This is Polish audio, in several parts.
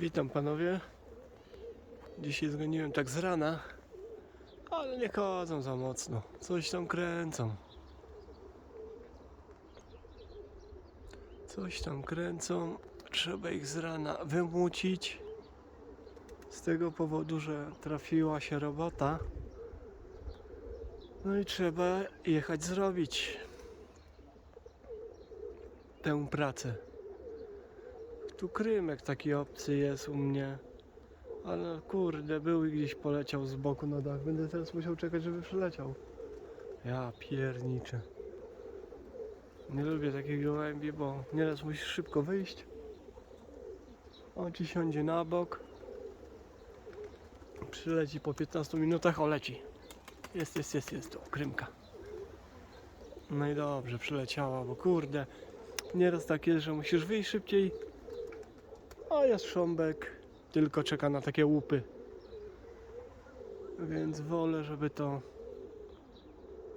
Witam panowie. Dzisiaj zgoniłem tak z rana, ale nie chodzą za mocno. Coś tam kręcą. Coś tam kręcą. Trzeba ich z rana wymucić. Z tego powodu, że trafiła się robota. No i trzeba jechać zrobić tę pracę. Tu krymek taki obcy jest u mnie. Ale kurde, był i gdzieś poleciał z boku na dach. Będę teraz musiał czekać, żeby przyleciał. Ja pierniczę. Nie lubię takich gołębi, bo nieraz musisz szybko wyjść. On ci siądzie na bok. Przyleci po 15 minutach, o leci. Jest, jest, jest, jest, o, krymka. No i dobrze, przyleciała, bo kurde, nieraz tak jest, że musisz wyjść szybciej, a jest sząbek, tylko czeka na takie łupy. Więc wolę, żeby to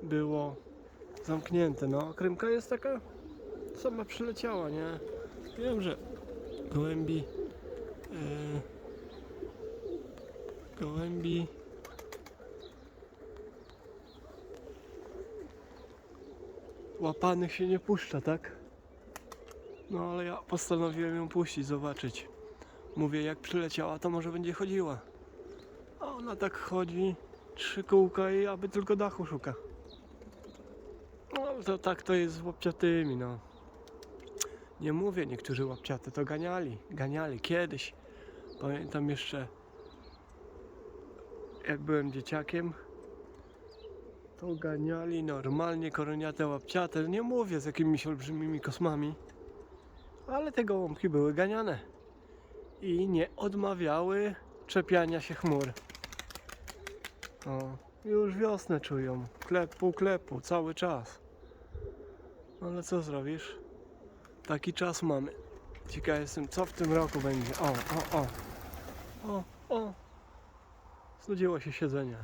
było zamknięte. No, krymka jest taka sama przyleciała, nie? Wiem, że gołębi yy, gołębi łapanych się nie puszcza, tak? No ale ja postanowiłem ją puścić, zobaczyć. Mówię, jak przyleciała, to może będzie chodziła. A ona tak chodzi, trzy kółka i aby tylko dachu szuka. No to tak to jest z łapciatymi, no. Nie mówię, niektórzy łapciaty to ganiali, ganiali kiedyś. Pamiętam jeszcze, jak byłem dzieciakiem, to ganiali normalnie koroniate łapciate. Nie mówię z jakimiś olbrzymimi kosmami. Ale te gołąbki były ganiane i nie odmawiały czepiania się chmur. O, już wiosnę czują. Klep, pół klepu, cały czas. Ale co zrobisz? Taki czas mamy. Ciekaw jestem, co w tym roku będzie. O, o, o. O, o. Znudziło się siedzenie.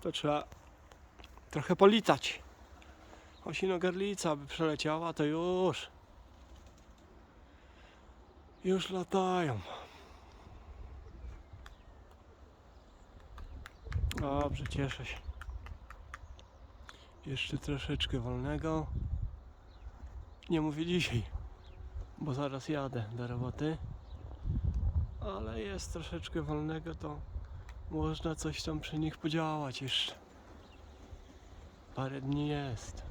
To trzeba trochę politać. Osinogarlica by przeleciała, to już. Już latają. Dobrze, cieszę się. Jeszcze troszeczkę wolnego. Nie mówię dzisiaj, bo zaraz jadę do roboty. Ale jest troszeczkę wolnego, to można coś tam przy nich podziałać jeszcze. Parę dni jest.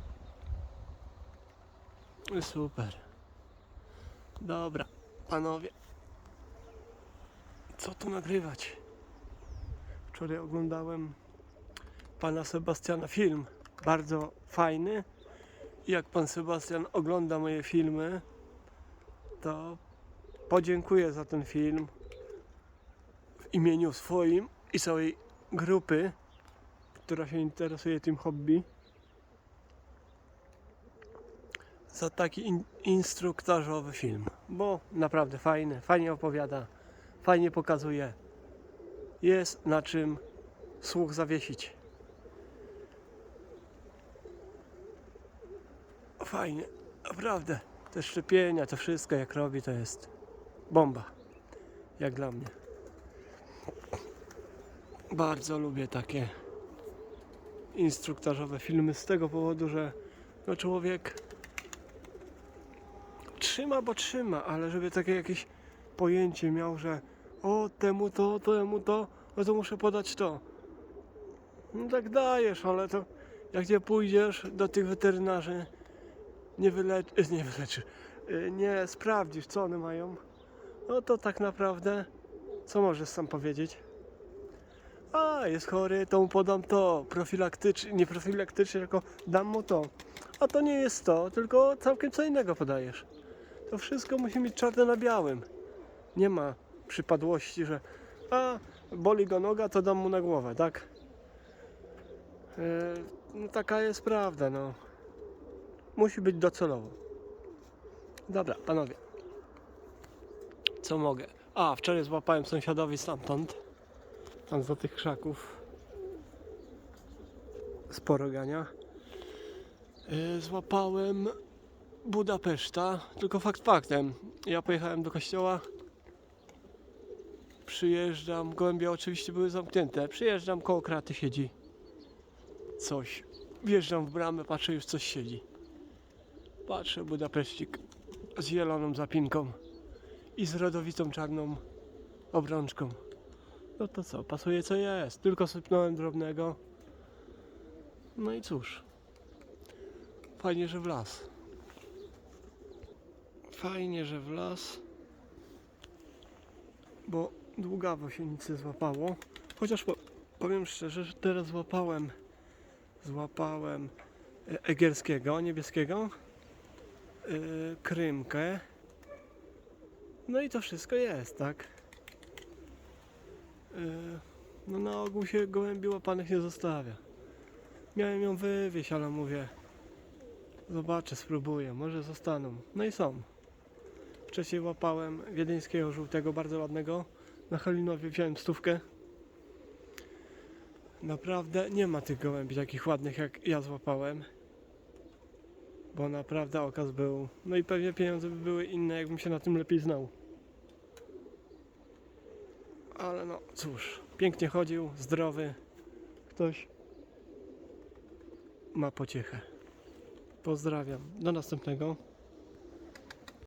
Super. Dobra. Panowie, co tu nagrywać? Wczoraj oglądałem pana Sebastiana film, bardzo fajny. Jak pan Sebastian ogląda moje filmy, to podziękuję za ten film w imieniu swoim i całej grupy, która się interesuje tym hobby. Za taki in, instruktażowy film, bo naprawdę fajny, fajnie opowiada, fajnie pokazuje. Jest na czym słuch zawiesić. Fajnie, naprawdę. Te szczepienia, to wszystko jak robi, to jest bomba. Jak dla mnie. Bardzo lubię takie instruktażowe filmy z tego powodu, że no człowiek trzyma, bo trzyma, ale żeby takie jakieś pojęcie miał, że o temu to, temu to, no to muszę podać to. No tak dajesz, ale to jak nie pójdziesz do tych weterynarzy, nie wyleczysz, nie wyleczysz, y, nie sprawdzisz co one mają, no to tak naprawdę co możesz sam powiedzieć? A, jest chory, to mu podam to, profilaktycznie, nie profilaktycznie, tylko dam mu to. A to nie jest to, tylko całkiem co innego podajesz. To wszystko musi mieć czarne na białym. Nie ma przypadłości, że a boli go noga, to dam mu na głowę, tak? E, no taka jest prawda, no. Musi być docelowo. Dobra, panowie. Co mogę? A, wczoraj złapałem sąsiadowi stamtąd. Tam za tych krzaków. Sporo gania. E, złapałem Budapeszta, tylko fakt faktem. Ja pojechałem do kościoła Przyjeżdżam, gołębie oczywiście były zamknięte. Przyjeżdżam, koło kraty siedzi coś. Wjeżdżam w bramę, patrzę, już coś siedzi. Patrzę, Budapeszcik z zieloną zapinką i z rodowitą czarną obrączką. No to co, pasuje co jest. Tylko sypnąłem drobnego. No i cóż. Fajnie, że w las. Fajnie, że w las. Bo długawo się nic nie złapało. Chociaż po, powiem szczerze, że teraz złapałem złapałem e, egierskiego, niebieskiego, yy, krymkę. No i to wszystko jest, tak? Yy, no na ogół się gołębi łapanych nie zostawia. Miałem ją wywieźć, ale mówię, zobaczę, spróbuję, może zostaną. No i są. Wcześniej łapałem wiedeńskiego żółtego, bardzo ładnego. Na Halinowie wziąłem stówkę. Naprawdę nie ma tych gołębi takich ładnych jak ja złapałem. Bo naprawdę okaz był. No i pewnie pieniądze by były inne, jakbym się na tym lepiej znał. Ale no cóż, pięknie chodził, zdrowy. Ktoś ma pociechę. Pozdrawiam. Do następnego.